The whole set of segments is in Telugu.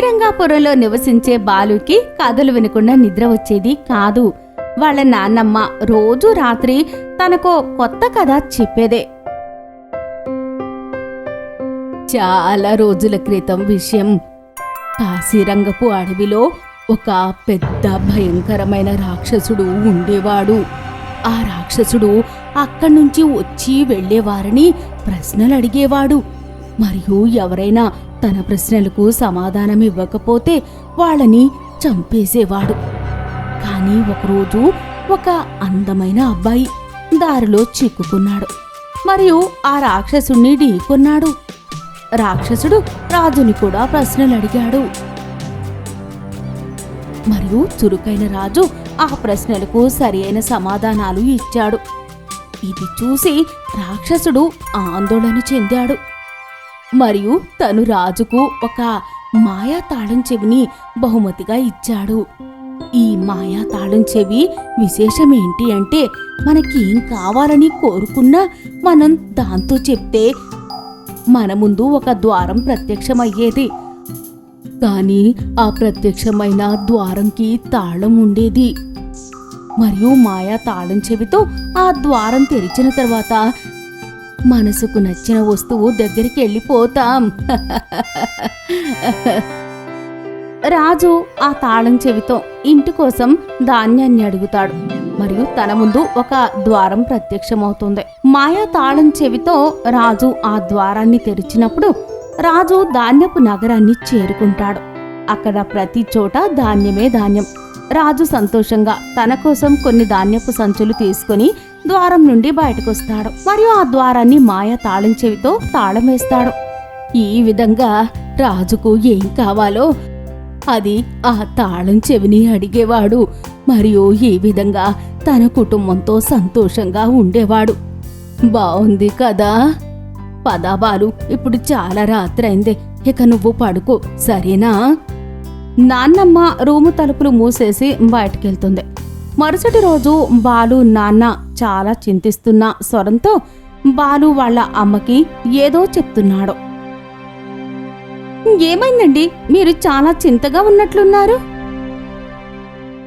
శ్రీరంగాపురంలో నివసించే బాలుకి కథలు వినకుండా నిద్ర వచ్చేది కాదు. వాళ్ళ నాన్నమ్మ రోజు రాత్రి తనకో కొత్త కథ చెప్పేదే. చాలా రోజుల క్రితం విషయం. కాశీరంగపు అడవిలో ఒక పెద్ద భయంకరమైన రాక్షసుడు ఉండేవాడు. ఆ రాక్షసుడు అక్కడి నుంచి వచ్చి వెళ్ళేవారిని ప్రశ్నలు అడిగేవాడు. మరియు ఎవరైనా తన ప్రశ్నలకు సమాధానం ఇవ్వకపోతే వాళ్ళని చంపేసేవాడు. కానీ ఒకరోజు ఒక అందమైన అబ్బాయి దారిలో చిక్కుకున్నాడు. మరియు ఆ రాక్షసుణ్ణి ఢీకొన్నాడు. రాక్షసుడు రాజుని కూడా ప్రశ్నలు అడిగాడు. మరియు చురుకైన రాజు ఆ ప్రశ్నలకు సరియైన సమాధానాలు ఇచ్చాడు. ఇది చూసి రాక్షసుడు ఆందోళన చెందాడు. మరియు తను రాజుకు ఒక మాయా తాళం చెవిని బహుమతిగా ఇచ్చాడు. ఈ మాయా తాళం చెవి విశేషం ఏంటి అంటే మనకేం కావాలని కోరుకున్నా మనం దాంతో చెప్తే మన ముందు ఒక ద్వారం ప్రత్యక్షమయ్యేది. కానీ ఆ ప్రత్యక్షమైన ద్వారంకి తాళం ఉండేది. మరియు మాయా తాళం చెవితో ఆ ద్వారం తెరిచిన తర్వాత మనసుకు నచ్చిన వస్తువు దగ్గరికి వెళ్ళిపోతాం. రాజు ఆ తాళం చెవితో ఇంటి కోసం ధాన్యాన్ని అడుగుతాడు. మరియు తన ముందు ఒక ద్వారం ప్రత్యక్షమవుతుంది. మాయా తాళం చెవితో రాజు ఆ ద్వారాన్ని తెరిచినప్పుడు రాజు ధాన్యపు నగరాన్ని చేరుకుంటాడు. అక్కడ ప్రతి చోట ధాన్యమే ధాన్యం. రాజు సంతోషంగా తన కోసం కొన్ని ధాన్యపు సంచులు తీసుకొని ద్వారం నుండి బయటకొస్తాడు. మరియు ఆ ద్వారాన్ని మాయ తాళం చెవితో తాళం వేస్తాడు. ఈ విధంగా రాజుకు ఏం కావాలో అది ఆ తాళం చెవిని అడిగేవాడు. మరియు ఈ విధంగా తన కుటుంబంతో సంతోషంగా ఉండేవాడు. బావుంది కదా? పదాబాలు ఇప్పుడు చాలా రాత్రైంది. ఇక నువ్వు పడుకో సరేనా? నాన్నమ్మ రూము తలుపులు మూసేసి బయటకెళ్తుంది. మరుసటి రోజు బాలు నాన్న చాలా చింతిస్తున్న స్వరంతో బాలు వాళ్ళ అమ్మకి ఏదో చెప్తున్నాడు. ఏమైందండి? మీరు చాలా చింతగా ఉన్నట్లున్నారు.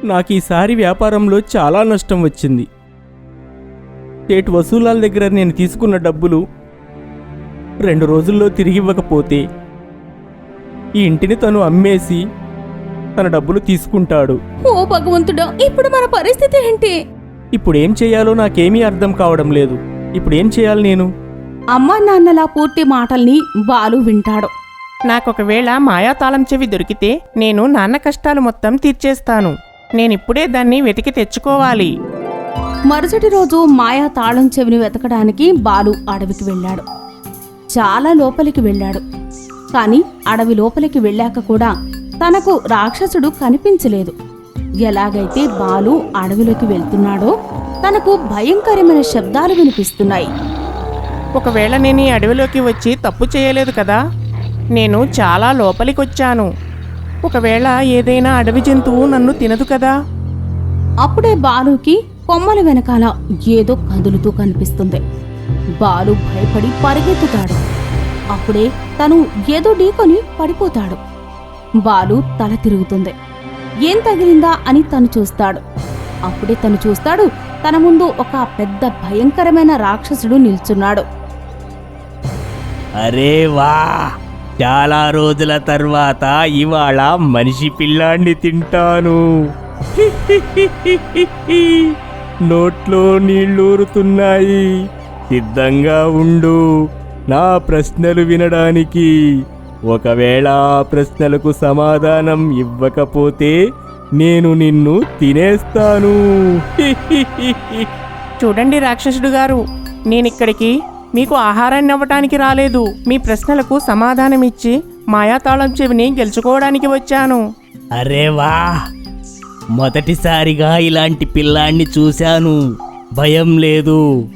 నాకు ఈసారి వ్యాపారంలో చాలా నష్టం వచ్చింది. సేటు వసూలాల దగ్గర నేను తీసుకున్న డబ్బులు రెండు రోజుల్లో తిరిగి ఇవ్వకపోతే ఈ ఇంటిని తను అమ్మేసి తన డబ్బులు తీసుకుంటాడు. ఓ భగవంతుడా ఇప్పుడు మన పరిస్థితి ఏంటి? ఇప్పుడు ఏం చేయాలో నాకేమీ అర్థం కావడం లేదు. ఇప్పుడు ఏం చేయాలి నేను? అమ్మా నాన్నల పూర్తి మాటల్ని బాలు వింటాడు. నాకొకవేళ మాయా తాళం చెవి దొరికితే నేను నాన్న కష్టాలు మొత్తం తీర్చేస్తాను. నేనిప్పుడే దాన్ని వెతికి తెచ్చుకోవాలి. మరుసటి రోజు మాయా తాళం చెవిని వెతకడానికి బాలు అడవికి వెళ్ళాడు. చాలా లోపలికి వెళ్ళాడు. కానీ అడవి లోపలికి వెళ్ళాక కూడా తనకు రాక్షసుడు కనిపించలేదు. ఎలాగైతే బాలు అడవిలోకి వెళ్తున్నాడో తనకు భయంకరమైన శబ్దాలు వినిపిస్తున్నాయి. ఒకవేళ నేను ఈ అడవిలోకి వచ్చి తప్పు చేయలేదు కదా నేను చాలా లోపలికొచ్చాను. ఒకవేళ ఏదైనా అడవి జంతువు నన్ను తినదు కదా? అప్పుడే బాలుకి కొమ్మల వెనకాల ఏదో కదులుతూ కనిపిస్తుంది. బాలు భయపడి పరిగెత్తుతాడు. అప్పుడే తను ఏదో ఢీకొని పడిపోతాడు. బాలు తల తిరుగుతుంది. ఏం తగిలిందా అని తను చూస్తాడు. అప్పుడే తను చూస్తాడు తన ముందు ఒక పెద్ద భయంకరమైన రాక్షసుడు నిల్చున్నాడు. అరే వా! చాలా రోజుల తర్వాత ఇవాళ మనిషి పిల్లాన్ని తింటాను. నోట్లో నీళ్ళూరుతున్నాయి. సిద్ధంగా ఉండు. నా ప్రశ్నలు వినడానికి. ఒకవేళ ఆ ప్రశ్నలకు సమాధానం ఇవ్వకపోతే నేను నిన్ను తినేస్తాను. చూడండి రాక్షసుడు గారు నేనిక్కడికి మీకు ఆహారాన్ని ఇవ్వటానికి రాలేదు. మీ ప్రశ్నలకు సమాధానమిచ్చి మాయా తాళం చెవిని గెలుచుకోవడానికి వచ్చాను. అరే వా మొదటిసారిగా ఇలాంటి పిల్లాన్ని చూశాను. భయం లేదు.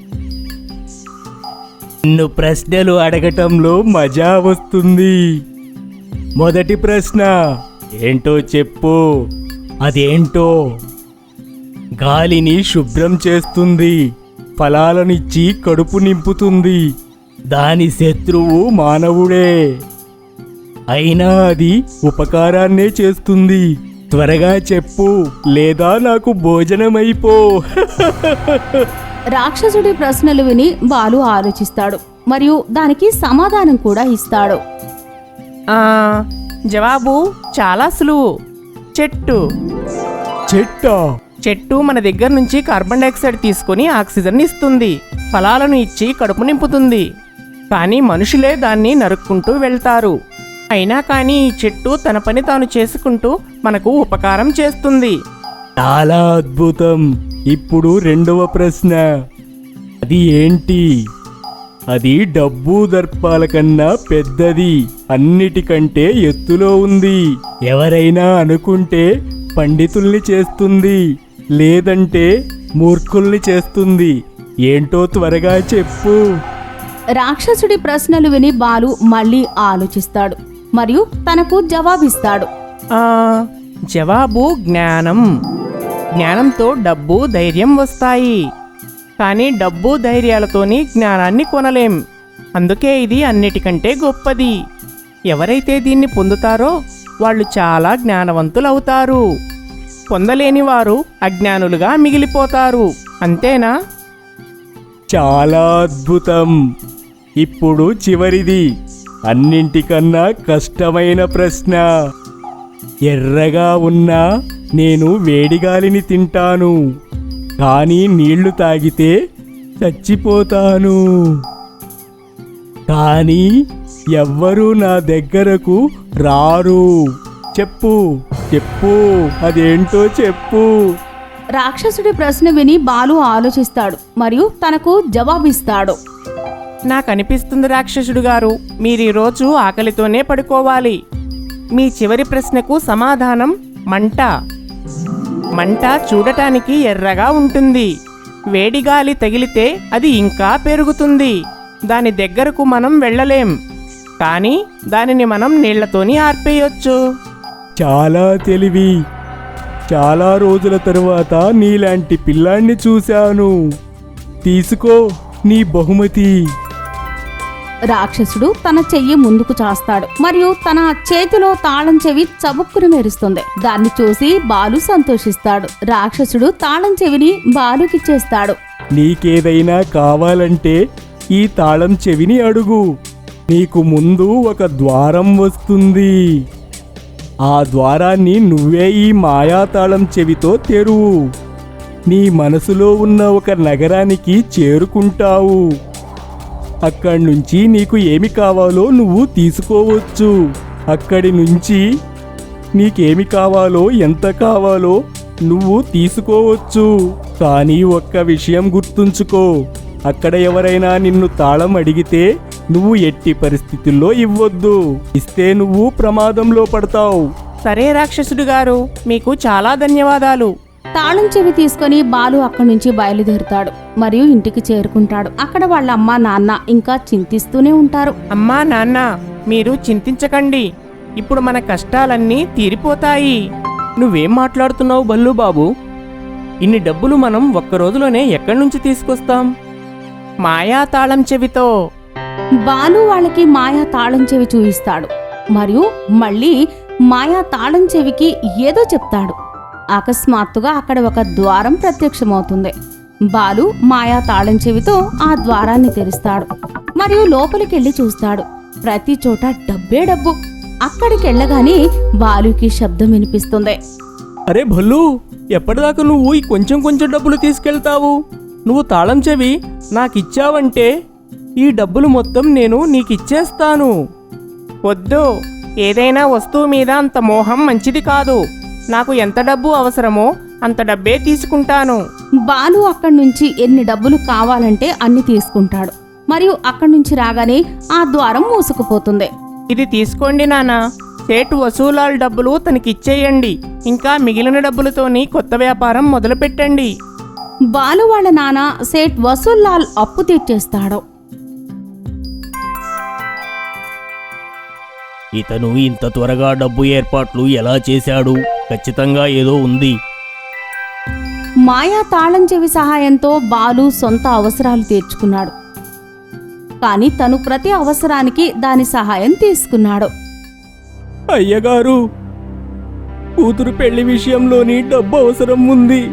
నన్ను ప్రశ్నలు అడగటంలో మజా వస్తుంది. మొదటి ప్రశ్న ఏంటో చెప్పు అదేంటో? గాలిని శుభ్రం చేస్తుంది ఫలాలనిచ్చి కడుపు నింపుతుంది దాని శత్రువు మానవుడే. అయినా అది ఉపకారాన్నే చేస్తుంది. త్వరగా చెప్పు లేదా నాకు భోజనమైపో. రాక్షసుడి ప్రశ్నలు విని బాలు ఆలోచిస్తాడు మరియు దానికి సమాధానం కూడా ఇస్తాడు. ఆ, జవాబు చాలా సులువు. చెట్టు. చెట్టా? చెట్టు మన దగ్గర నుంచి కార్బన్ డైఆక్సైడ్ తీసుకొని ఆక్సిజన్ ఇస్తుంది. ఫలాలను ఇచ్చి కడుపు నింపుతుంది. కానీ మనుషులే దాన్ని నరుక్కుంటూ వెళ్తారు. అయినా కానీ ఈ చెట్టు తన పని తాను చేసుకుంటూ మనకు ఉపకారం చేస్తుంది. చాలా అద్భుతం. ఇప్పుడు రెండవ ప్రశ్న. అది ఏంటి? అది డబ్బు దర్పాల కన్నా పెద్దది అన్నిటికంటే ఎత్తులో ఉంది. ఎవరైనా అనుకుంటే పండితుల్ని చేస్తుంది లేదంటే మూర్ఖుల్ని చేస్తుంది. ఏంటో త్వరగా చెప్పు. రాక్షసుడి ప్రశ్నలు విని బాలు మళ్ళీ ఆలోచిస్తాడు మరియు తనకు జవాబిస్తాడు. ఆ, జవాబు జ్ఞానం. జ్ఞానంతో డబ్బు ధైర్యం వస్తాయి. కానీ డబ్బు ధైర్యాలతోని జ్ఞానాన్ని కొనలేం. అందుకే ఇది అన్నిటికంటే గొప్పది. ఎవరైతే దీన్ని పొందుతారో వాళ్ళు చాలా జ్ఞానవంతులవుతారు. పొందలేని వారు అజ్ఞానులుగా మిగిలిపోతారు. అంతేనా? చాలా అద్భుతం. ఇప్పుడు చివరిది. అన్నింటికన్నా కష్టమైన ప్రశ్న. ఎర్రగా ఉన్నా నేను వేడిగాలిని తింటాను కానీ నీళ్ళు తాగితే చచ్చిపోతాను. కానీ ఎవ్వరూ నా దగ్గరకు రారు. చెప్పు చెప్పు అదేంటో చెప్పు. రాక్షసుడి ప్రశ్న విని బాలు ఆలోచిస్తాడు మరియు తనకు జవాబిస్తాడు. నాకు అనిపిస్తుంది రాక్షసుడు గారు మీరు ఈరోజు ఆకలితోనే పడుకోవాలి. మీ చివరి ప్రశ్నకు సమాధానం మంట. మంట చూడటానికి ఎర్రగా ఉంటుంది. వేడిగాలి తగిలితే అది ఇంకా పెరుగుతుంది. దాని దగ్గరకు మనం వెళ్ళలేం. కానీ దానిని మనం నీళ్ళతోని ఆర్పేయొచ్చు. చాలా తెలివి. చాలా రోజుల తరువాత నీలాంటి పిల్లాన్ని చూశాను. తీసుకో నీ బహుమతి. రాక్షసుడు తన చెయ్యి ముందుకు చాస్తాడు. మరియు తన చేతిలో తాళం చెవి చబుక్కును మెరుస్తుంది. దాన్ని చూసి బాలు సంతోషిస్తాడు. రాక్షసుడు తాళం చెవిని బాలుకిచ్చేస్తాడు నీకేదైనా కావాలంటే ఈ తాళం చెవిని అడుగు. నీకు ముందు ఒక ద్వారం వస్తుంది. ఆ ద్వారాన్ని నువ్వే ఈ మాయా తాళం చెవితో తెరువు. నీ మనసులో ఉన్న ఒక నగరానికి చేరుకుంటావు. అక్కడి నుంచి నీకు ఏమి కావాలో నువ్వు తీసుకోవచ్చు. అక్కడి నుంచి నీకేమి కావాలో ఎంత కావాలో నువ్వు తీసుకోవచ్చు. కానీ ఒక్క విషయం గుర్తుంచుకో. అక్కడ ఎవరైనా నిన్ను తాళం అడిగితే నువ్వు ఎట్టి పరిస్థితుల్లో ఇవ్వొద్దు. ఇస్తే నువ్వు ప్రమాదంలో పడతావు. సరే రాక్షసుడు గారు మీకు చాలా ధన్యవాదాలు. తాళం చెవి తీసుకొని బాలు అక్కడి నుంచి బయలుదేరుతాడు మరియు ఇంటికి చేరుకుంటాడు. అక్కడ వాళ్ళ అమ్మ నాన్న ఇంకా చింతిస్తూనే ఉంటారు. అమ్మా నాన్న మీరు చింతించకండి. ఇప్పుడు మన కష్టాలన్నీ తీరిపోతాయి. నువ్వేం మాట్లాడుతున్నావు బల్లు బాబు? ఇన్ని డబ్బులు మనం ఒక్క రోజులోనే ఎక్కడి నుంచి తీసుకొస్తాం? మాయా తాళం చెవితో. బాలు వాళ్ళకి మాయా తాళం చెవి చూయిస్తాడు. మరియు మళ్ళీ మాయా తాళం చెవికి ఏదో చెప్తాడు. అకస్మాత్తుగా అక్కడ ఒక ద్వారం ప్రత్యక్షమవుతుంది. బాలు మాయా తాళం చెవితో ఆ ద్వారాన్ని తెరుస్తాడు. మరియు లోపలికెళ్ళి చూస్తాడు. ప్రతి చోట డబ్బే డబ్బు. అక్కడికెళ్ళగానే బాలుకి శబ్దం వినిపిస్తుంది. అరే భల్లు ఎప్పటిదాకా నువ్వు ఈ కొంచెం కొంచెం డబ్బులు తీసుకెళ్తావు? నువ్వు తాళం చెవి నాకిచ్చావంటే ఈ డబ్బులు మొత్తం నేను నీకిచ్చేస్తాను. వద్దు ఏదైనా వస్తువు మీద అంత మోహం మంచిది కాదు. నాకు ఎంత డబ్బు అవసరమో అంత డబ్బే తీసుకుంటాను. బాలు అక్కడి నుంచి ఎన్ని డబ్బులు కావాలంటే అన్ని తీసుకుంటాడు. మరియు అక్కడి నుంచి రాగానే ఆ ద్వారం మూసుకుపోతుంది. ఇది తీసుకోండి నాన్న. సేటు వసూలాల్ డబ్బులు తనకిచ్చేయండి. ఇంకా మిగిలిన డబ్బులతోని కొత్త వ్యాపారం మొదలుపెట్టండి. బాలు వాళ్ళ నాన్న సేట్ వసూల్లాల్ అప్పు తీర్చేస్తాడు. ఇతను ఇంత త్వరగా డబ్బు ఏర్పాట్లు ఎలా చేశాడు? ఖచ్చితంగా ఏదో ఉంది. మాయా తాళం చెవి సహాయంతో బాలు సొంత అవసరాలు తీర్చుకున్నాడు. కానీ తను ప్రతి అవసరానికి దాని సహాయం తీసుకున్నాడు. అయ్యగారు కూతురు పెళ్ళి విషయంలోని డబ్బు అవసరం ఉంది.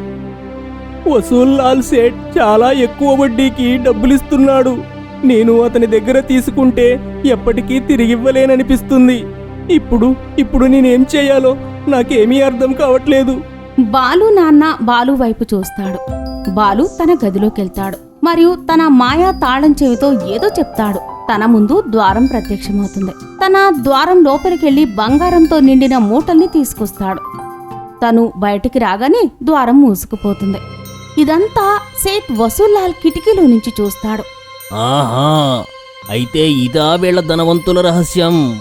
వసూల్ లాల్ సేట్ చాలా ఎక్కువ వడ్డీకి డబ్బులిస్తున్నాడు. నేను అతని దగ్గర తీసుకుంటే ఎప్పటికీ తిరిగివ్వలేననిపిస్తుంది. ఇప్పుడు ఇప్పుడు నేనేం చేయాలో నాకేమీ అర్థం కావట్లేదు. బాలు నాన్న బాలు వైపు చూస్తాడు. బాలు తన గదిలోకెళ్తాడు. మరియు తన మాయా తాళం చెవితో ఏదో చెప్తాడు. తన ముందు ద్వారం ప్రత్యక్షమవుతుంది. తన ద్వారం లోపలికెళ్ళి బంగారంతో నిండిన మూటల్ని తీసుకొస్తాడు. తను బయటికి రాగానే ద్వారం మూసుకుపోతుంది. ఇదంతా సేట్ వసూల్లాల్ కిటికీలో నుంచి చూస్తాడు. ఆహా అయితే ఇదా వీళ్ళ ధనవంతుల రహస్యం.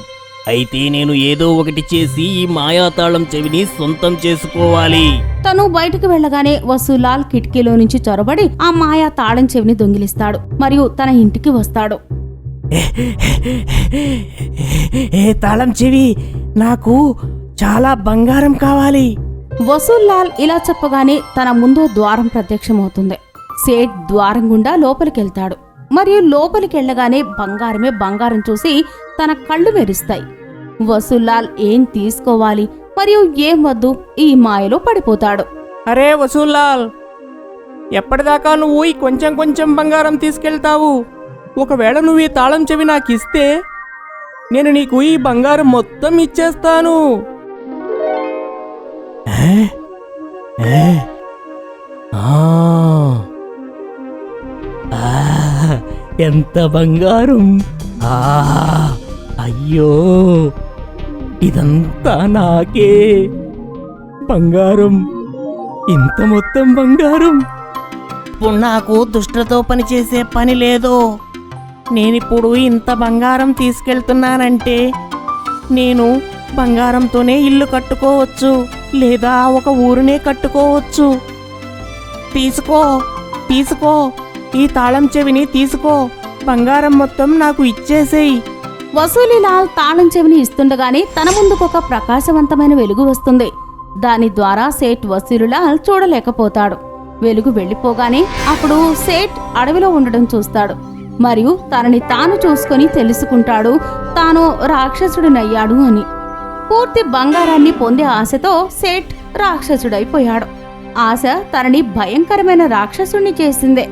అయితే నేను ఏదో ఒకటి చేసి ఈ మాయాతాళం చెవిని సొంతం చేసుకోవాలి. తను బయటకు వెళ్ళగానే వసూలాల్ కిటికీలో నుంచి చొరబడి ఆ మాయా తాళం చెవిని దొంగిలిస్తాడు మరియు తన ఇంటికి వస్తాడు. ఏ తాళం చెవి నాకు చాలా బంగారం కావాలి. వసూల్లాల్ ఇలా చెప్పగానే తన ముందు ద్వారం ప్రత్యక్షమవుతుంది. సేట్ ద్వారం గుండా లోపలికెళ్తాడు. మరియు లోపలికెళ్ళగానే బంగారమే బంగారం చూసి తన కళ్ళు మెరుస్తాయి. వసూల్లాల్ ఏం తీసుకోవాలి? మరియు ఏం వద్దు? ఈ మాయలో పడిపోతాడు. అరే వసూల్లాల్ ఎప్పటిదాకా నువ్వు ఈ కొంచెం కొంచెం బంగారం తీసుకెళ్తావు? ఒకవేళ నువ్వు ఈ తాళం చెవి నాకు ఇస్తే నేను నీకు ఈ బంగారం మొత్తం ఇచ్చేస్తాను. ఎంత బంగారం? ఆ, అయ్యో ఇదంతా నాకే. బంగారం ఇంత మొత్తం బంగారం. ఇప్పుడు నాకు దుష్టతో పనిచేసే పని లేదు. నేనిప్పుడు ఇంత బంగారం తీసుకెళ్తున్నానంటే నేను బంగారంతోనే ఇల్లు కట్టుకోవచ్చు లేదా ఒక ఊరునే కట్టుకోవచ్చు. తీసుకో తీసుకో ఈ తాళం చెవిని తీసుకో. బంగారం మొత్తం నాకు ఇచ్చేసేయి. వసూలిలాల్ తాళం చెవిని ఇస్తుండగానే తన ముందుకు ఒక ప్రకాశవంతమైన వెలుగు వస్తుంది. దాని ద్వారా సేట్ వసూలిలాల్ చూడలేకపోతాడు. వెలుగు వెళ్ళిపోగానే అప్పుడు సేట్ అడవిలో ఉండడం చూస్తాడు. మరియు తనని తాను చూసుకొని తెలుసుకుంటాడు తాను రాక్షసుడినయ్యాడు అని. పూర్తి బంగారాన్ని పొందే ఆశతో సేట్ రాక్షసుడైపోయాడు. ఆశ తనని భయంకరమైన రాక్షసుణ్ణి చేసిందే.